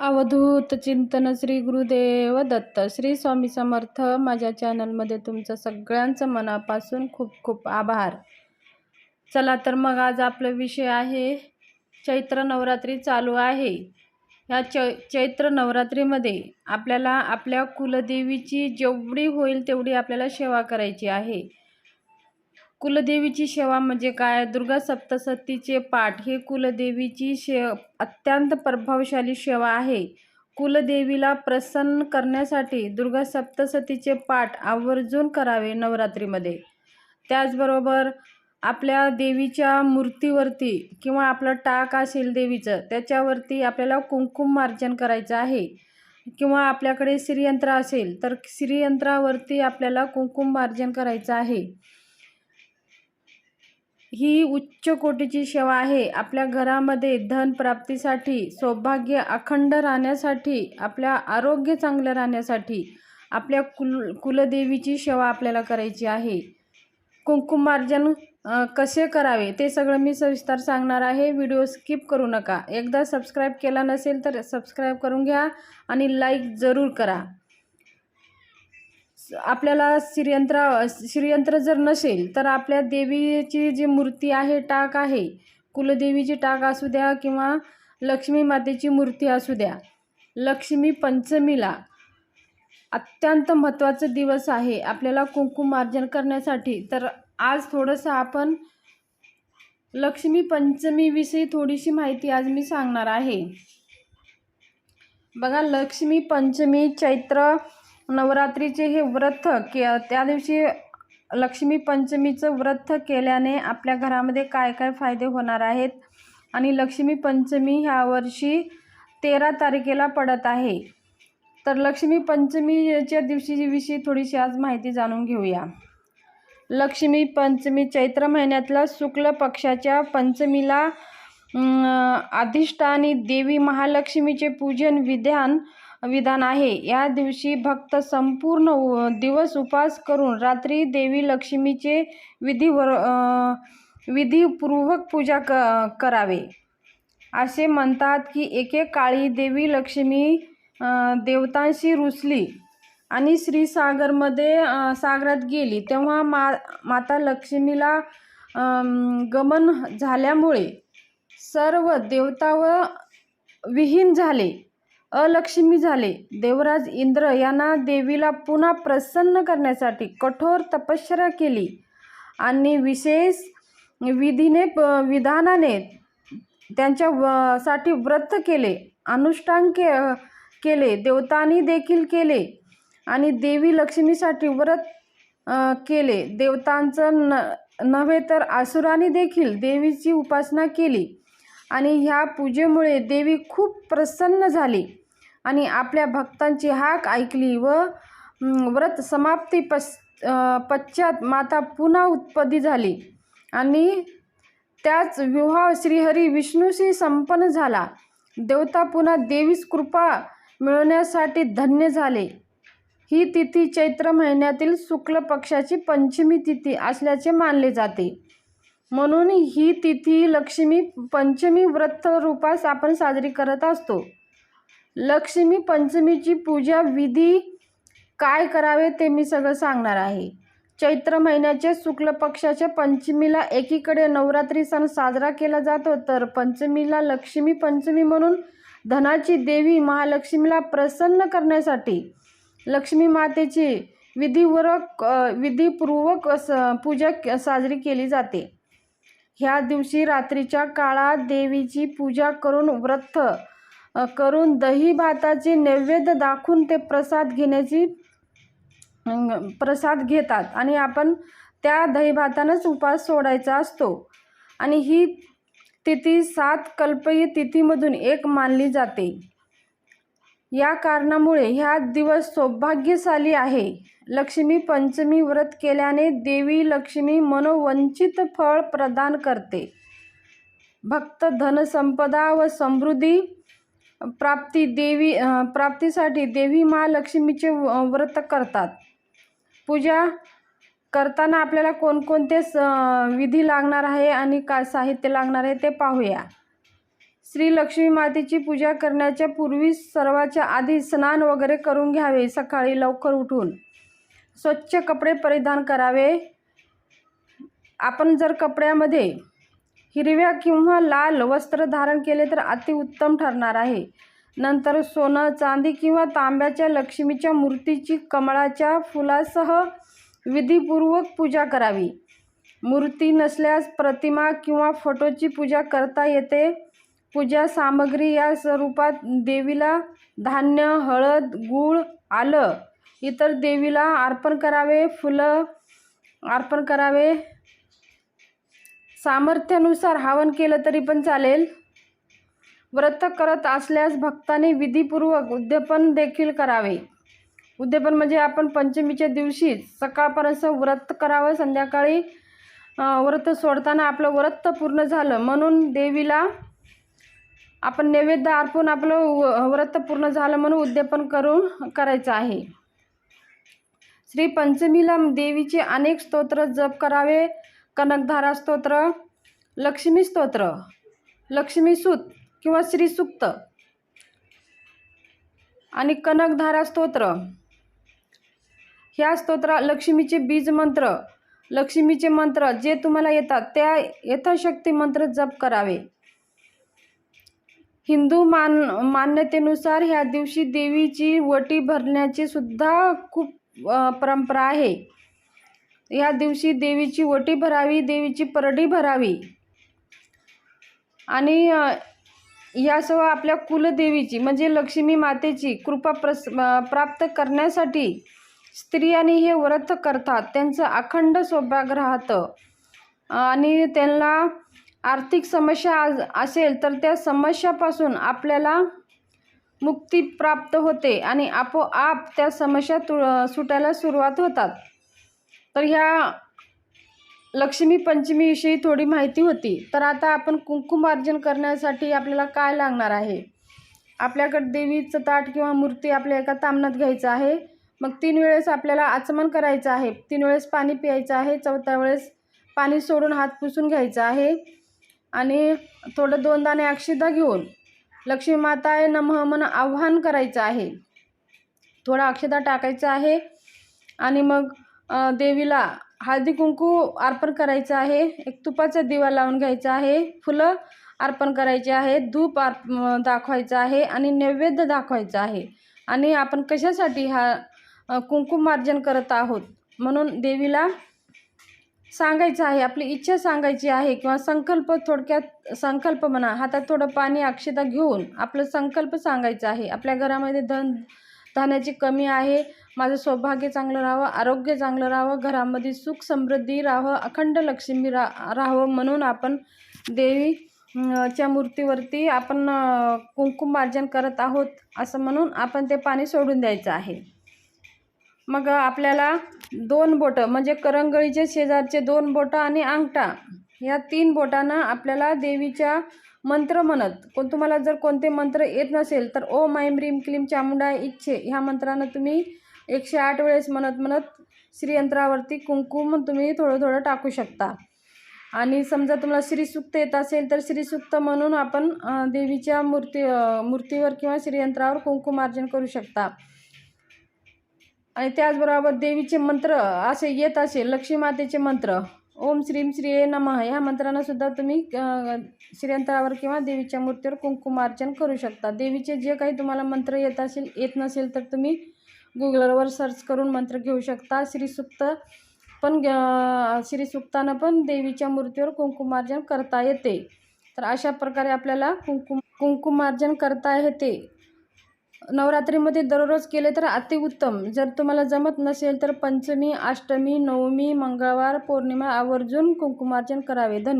अवधूत चिंतन श्री गुरुदेव दत्त. श्री स्वामी समर्थ माझ्या चॅनलमध्ये तुमचं सगळ्यांचं मनापासून खूप खूप आभार. चला तर मग आज आपला विषय आहे चैत्र नवरात्री चालू आहे. ह्या चै चैत्र नवरात्रीमध्ये आपल्याला आपल्या कुलदेवीची जेवढी होईल तेवढी आपल्याला सेवा करायची आहे. कुलदेवीची सेवा म्हणजे काय? दुर्गा सप्तसतीचे पाठ हे कुलदेवीची शे अत्यंत प्रभावशाली सेवा आहे. कुलदेवीला प्रसन्न करण्यासाठी दुर्गा सप्तसतीचे पाठ आवर्जून करावे नवरात्रीमध्ये. त्याचबरोबर आपल्या देवीच्या मूर्तीवरती किंवा आपलं टाक असेल देवीचं त्याच्यावरती आपल्याला कुंकुम मार्जन करायचं आहे. किंवा आपल्याकडे श्रीयंत्र असेल तर श्रीयंत्रावरती आपल्याला कुंकुम मार्जन करायचं आहे. ही उच्च कोटीची सेवा आहे. आपल्या घरामध्ये धन प्राप्तीसाठी सौभाग्य अखंड राहण्यासाठी आपल्या आरोग्य चांगलं राहण्यासाठी आपल्या कुल कुलदेवीची सेवा आपल्याला करायची आहे. कुंकुमार्जन कसे करावे ते सगळं मी सविस्तर सांगणार आहे. व्हिडिओ स्किप करू नका. एकदा सबस्क्राईब केला नसेल तर सबस्क्राईब करून घ्या आणि लाईक जरूर करा. आपल्याला श्रीयंत्र श्रीयंत्र जर नसेल तर आपल्या देवीची जी मूर्ती आहे टाक आहे. कुलदेवीची टाक असू द्या किंवा लक्ष्मी मातेची मूर्ती असू द्या. लक्ष्मी पंचमीला अत्यंत महत्त्वाचं दिवस आहे. आपल्याला कुंकुमार्जन करण्यासाठी. तर आज थोडंसं आपण लक्ष्मी पंचमीविषयी थोडीशी माहिती आज मी सांगणार आहे. बघा लक्ष्मी पंचमी चैत्र नवरात्रीचे हे व्रत के त्या दिवशी लक्ष्मी पंचमीचं व्रत केल्याने आपल्या घरामध्ये काय काय फायदे होणार आहेत? आणि लक्ष्मी पंचमी ह्या वर्षी तेरा तारखेला पडत आहे. तर लक्ष्मी पंचमीच्या दिवशीविषयी थोडीशी आज माहिती जाणून घेऊया. लक्ष्मी पंचमी चैत्र महिन्यातल्या शुक्ल पक्षाच्या पंचमीला अधिष्ठानी देवी महालक्ष्मीचे पूजन विधान विधान आहे. या दिवशी भक्त संपूर्ण दिवस उपास करून रात्री देवी लक्ष्मीचे विधीवर विधीपूर्वक पूजा क करावे. असे म्हणतात की एकेकाळी देवी लक्ष्मी देवतांशी रुसली आणि श्रीसागरमध्ये सागरात गेली. तेव्हा मा माता लक्ष्मीला गमन झाल्यामुळे सर्व देवता व विहीन झाले. अलक्ष्मी झाले. देवराज इंद्र यांना देवीला पुन्हा प्रसन्न करण्यासाठी कठोर तपश्चर्या केली आणि विशेष विधीने प- विधानाने त्यांच्या व- साठी व्रत केले अनुष्ठान के केले देवतांनी देखील केले आणि देवी लक्ष्मीसाठी व्रत केले. देवतांचं न नव्हे तर आसुरांनी देखील देवीची उपासना केली. आणि ह्या पूजेमुळे देवी खूप प्रसन्न झाली. आणि आपल्या भक्तांची हाक ऐकली व व्रत समाप्ती पश् पश्चात माता पुन्हा उत्पत्ती झाली. आणि त्याच विवाह श्रीहरी विष्णूशी संपन्न झाला. देवता पुन्हा देवीस कृपा मिळवण्यासाठी धन्य झाले. ही तिथी चैत्र महिन्यातील शुक्ल पक्षाची पंचमी तिथी असल्याचे मानले जाते. म्हणून ही तिथी लक्ष्मी पंचमी व्रत रूपास आपण साजरी करत असतो. लक्ष्मी पंचमीची पूजा विधी काय करावे ते मी सगळं सांगणार आहे. चैत्र महिन्याच्या शुक्ल पक्षाच्या पंचमीला एकीकडे नवरात्री सण साजरा केला जातो तर पंचमीला लक्ष्मी पंचमी म्हणून धनाची देवी महालक्ष्मीला प्रसन्न करण्यासाठी लक्ष्मी मातेची विधीवरक विधीपूर्वक पूजा साजरी केली जाते. ह्या दिवशी रात्रीच्या काळात देवीची पूजा करून व्रत करून दही भाताचे नैवेद्य दाखवून ते प्रसाद घेण्याची प्रसाद घेतात. आणि आपण त्या दही भातानंच उपास सोडायचा असतो. आणि ही तिथी सात कल्पही तिथीमधून एक मानली जाते. या कारणामुळे ह्या दिवस सौभाग्यशाली आहे. लक्ष्मी पंचमी व्रत केल्याने देवी लक्ष्मी मनोवंचित फळ प्रदान करते. भक्त धनसंपदा व समृद्धी प्राप्ती देवी प्राप्तीसाठी देवी महालक्ष्मीचे व- व्रत करतात. पूजा करताना आपल्याला कोणकोणते स विधी लागणार आहे आणि काय साहित्य लागणार आहे ते पाहूया. श्री लक्ष्मी मातेची पूजा करण्याच्या पूर्वी सर्वाच्या आधी स्नान वगैरे करून घ्यावे. सकाळी लवकर उठून स्वच्छ कपडे परिधान करावे. आपण जर कपड्यामध्ये हिरव्या किंवा लाल वस्त्र धारण केले तर अतिउत्तम ठरणार आहे. नंतर सोनं चांदी किंवा तांब्याच्या लक्ष्मीच्या मूर्तीची कमळाच्या फुलासह विधीपूर्वक पूजा करावी. मूर्ती नसल्यास प्रतिमा किंवा फोटोची पूजा करता येते. पूजा सामग्री या स्वरूपात देवीला धान्य हळद गूळ आलं इतर देवीला अर्पण करावे फुलं अर्पण करावे. सामर्थ्यानुसार हवन केलं तरी पण चालेल. व्रत करत असल्यास भक्ताने विधीपूर्वक उद्यापन देखील करावे. उद्यापन म्हणजे आपण पंचमीच्या दिवशी सकाळपर्यंत व्रत करावं. संध्याकाळी व्रत सोडताना आपलं व्रत पूर्ण झालं म्हणून देवीला आपण नैवेद्य अर्पून आपलं व- व्रत पूर्ण झालं म्हणून उद्यापन करून करायचं आहे. श्री पंचमीला देवीचे अनेक स्तोत्र जप करावे. कनकधारा स्तोत्र लक्ष्मी स्तोत्र लक्ष्मी सूत किंवा श्रीसूक्त आणि कनकधारा स्तोत्र. ह्या स्तोत्रा लक्ष्मीचे बीज मंत्र लक्ष्मीचे मंत्र जे तुम्हाला येतात त्या यथाशक्ती मंत्र जप करावे. हिंदू मान मान्यतेनुसार ह्या दिवशी देवीची वटी भरण्याची सुद्धा खूप परंपरा आहे. या दिवशी देवीची वटी भरावी देवीची परडी भरावी. आणि यासह आपल्या कुलदेवीची म्हणजे लक्ष्मी मातेची कृपा प्रस प्राप्त करण्यासाठी स्त्रियांनी हे व्रत करतात. त्यांचं अखंड सौभाग्य राहतं. आणि त्यांना आर्थिक समस्या आज असेल तर त्या समस्यापासून आपल्याला मुक्ती प्राप्त होते आणि आपोआप त्या समस्या तु सुटायला सुरुवात होतात. तर ह्या लक्ष्मी पंचमीविषयी थोडी माहिती होती. तर आता आपण कुंकुमार्जन करण्यासाठी आपल्याला काय लागणार आहे? आपल्याकडे देवीचं ताट किंवा मूर्ती आपल्या एका तामणात घ्यायचं आहे. मग तीन वेळेस आपल्याला आचमन करायचं आहे. तीन वेळेस पाणी प्यायचं आहे. चौथ्या वेळेस पाणी सोडून हात पुसून घ्यायचा आहे. आणि थोडं दोन दाणे अक्षदा घेऊन लक्ष्मी माताय नमः म्हणून आव्हान करायचं आहे. थोडा अक्षता टाकायचं आहे आणि मग देवीला हळदी कुंकू अर्पण करायचं आहे. एक तुपाचा दिवा लावून घ्यायचा आहे. फुलं अर्पण करायचे आहे. धूप अर्प दाखवायचं आहे आणि नैवेद्य दाखवायचं आहे. आणि आपण कशासाठी हा अ, कुंकुमार्जन करत आहोत? म्हणून देवीला सांगायचं आहे आपली इच्छा सांगायची आहे किंवा संकल्प थोडक्यात संकल्प म्हणा हातात थोडं पाणी अक्षता घेऊन आपलं संकल्प सांगायचं आहे. आपल्या घरामध्ये धन धान्याची कमी आहे. माझं सौभाग्य चांगलं राहावं आरोग्य चांगलं राहावं घरामध्ये सुख समृद्धी राहावं अखंड लक्ष्मी रा राहावं म्हणून आपण देवी च्या मूर्तीवरती आपण कुंकुमार्जन करत आहोत असं म्हणून आपण ते पाणी सोडून द्यायचं आहे. मग आपल्याला दोन बोटं म्हणजे करंगळीचे शेजारचे दोन बोटं आणि अंगठा या तीन बोटांना आपल्याला देवीच्या मंत्र म्हणत. कोण तुम्हाला जर कोणते मंत्र येत नसेल तर ओ माईम रीम क्लीम चामुंडा इच्छे ह्या मंत्रानं तुम्ही एकशे आठ वेळेस म्हणत म्हणत श्रीयंत्रावरती कुंकुम तुम्ही थोडं थोडं टाकू शकता. आणि समजा तुम्हाला श्रीसूक्त येत असेल तर श्रीसूक्त म्हणून आपण देवीच्या मूर्ती मूर्तीवर किंवा श्रीयंत्रावर कुंकुमार्जन करू शकता. आणि त्याचबरोबर देवीचे मंत्र असे येत असेल लक्ष्मी मातेचे मंत्र. ओम श्रीम श्री नमः. ह्या मंत्रांना सुद्धा तुम्ही श्रीयंत्रावर किंवा देवीच्या मूर्तीवर कुंकुमार्चन करू शकता. देवीचे जे काही तुम्हाला मंत्र येत असेल येत नसेल तर तुम्ही गुगलवर सर्च करून मंत्र घेऊ शकता. श्रीसुक्त पण अ, श्रीसुक्तानं पण देवीच्या मूर्तीवर कुंकुमार्जन करता येते. तर अशा प्रकारे आपल्याला कुंकुम कुंकुमार्जन करता येते. नवरात्रीमध्ये दररोज केले तर अतिउत्तम. जर तुम्हाला जमत नसेल तर पंचमी अष्टमी नवमी मंगळवार पौर्णिमा आवर्जून कुंकुमार्चन करावे. धन्य